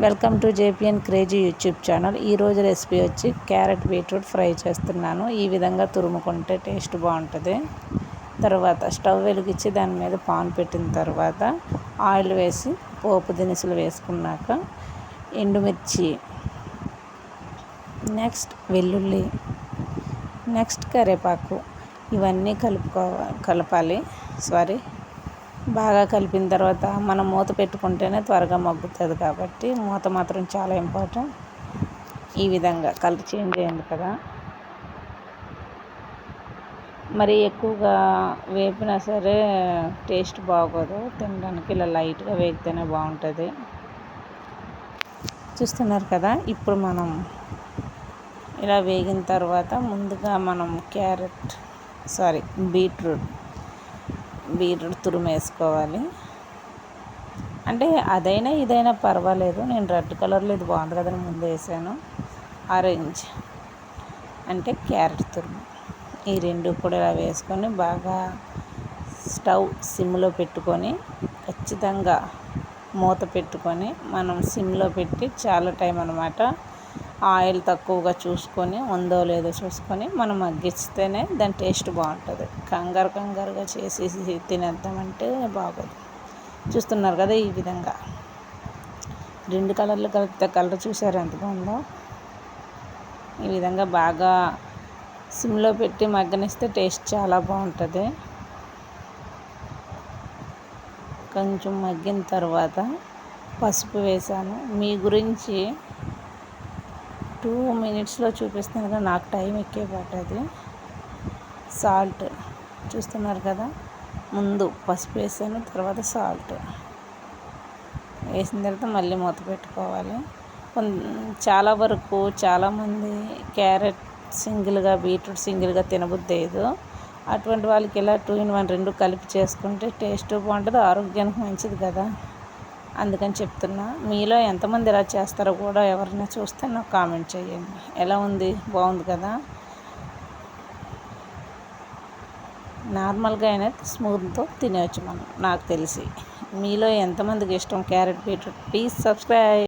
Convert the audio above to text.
Welcome to JPN crazy YouTube channel. ఈరోజు recipe వచ్చి carrot beetroot fry చేస్తున్నాను. ఈ విధంగా తురుముకుంటే టేస్ట్ బాగుంటుంది. తర్వాత స్టవ్ వెలిగించి దాని మీద పాన్ పెట్టిన తర్వాత ఆయిల్ వేసి పోపు దినుసులు వేసుకున్నాక ఎండుమిర్చి నెక్స్ట్ వెల్లుల్లి నెక్స్ట్ కరివేపాకు ఇవన్నీ కలుపుకో కలపాలి. సారీ బాగా కలిపిన తర్వాత మనం మూత పెట్టుకుంటేనే త్వరగా మగ్గుతుంది కాబట్టి మూత మాత్రం చాలా ఇంపార్టెంట్. ఈ విధంగా కలర్ చేంజ్ అయింది కదా. మరి ఎక్కువగా వేపినా సరే టేస్ట్ బాగోదు. తినడానికి ఇలా లైట్గా వేగితేనే బాగుంటుంది. చూస్తున్నారు కదా ఇప్పుడు మనం ఇలా వేగిన తర్వాత ముందుగా మనం క్యారెట్ సారీ బీట్రూట్ బీట్రూట్ తురుమేసుకోవాలి అంటే అదైనా ఇదైనా పర్వాలేదు. నేను రెడ్ కలర్లో ఇది బాగుంది కదా ముందు వేసాను. ఆరెంజ్ అంటే క్యారెట్ తురుము. ఈ రెండు కూడా ఇలా వేసుకొని బాగా స్టవ్ సిమ్లో పెట్టుకొని ఖచ్చితంగా మూత పెట్టుకొని మనం సిమ్లో పెట్టి చాలా టైం అనమాట ఆయిల్ తక్కువగా చూసుకొని ఉందో లేదో చూసుకొని మనం మగ్గిస్తేనే దాని టేస్ట్ బాగుంటుంది. కంగారు కంగారుగా చేసేసి తినేద్దామంటే బాగోదు. చూస్తున్నారు కదా ఈ విధంగా. రెండు కలర్లు కలిపితే కలర్ చూసారు? ఎంత బాగుందో. ఈ విధంగా బాగా సిమ్లో పెట్టి మగ్గనిస్తే టేస్ట్ చాలా బాగుంటుంది. కొంచెం మగ్గిన తర్వాత పసుపు వేసాను. మీ గురించి టూ మినిట్స్లో చూపిస్తుంది కదా నాకు టైం ఎక్కే పట్టదు సాల్ట్ చూస్తున్నారు కదా ముందు పసుపు వేసాను తర్వాత సాల్ట్. వేసిన తర్వాత మళ్ళీ మూత పెట్టుకోవాలి. చాలా వరకు చాలామంది క్యారెట్ సింగిల్గా బీట్రూట్ సింగిల్గా తినబుద్దేదు అటువంటి వాళ్ళకి ఇలా టూ ఇన్ వన్ రెండు కలిపి చేసుకుంటే టేస్ట్ బాగుంటుంది ఆరోగ్యానికి మంచిది కదా. అందుకని చెప్తున్నా. మీలో ఎంతమంది ఇలా చేస్తారో కూడా ఎవరైనా చూస్తే నాకు కామెంట్ చేయండి. ఎలా ఉంది? బాగుంది కదా? నార్మల్గా అయినా స్మూత్తో తినవచ్చు మనం నాకు తెలిసి. మీలో ఎంతమందికి ఇష్టం? Carrot beetroot. Please subscribe.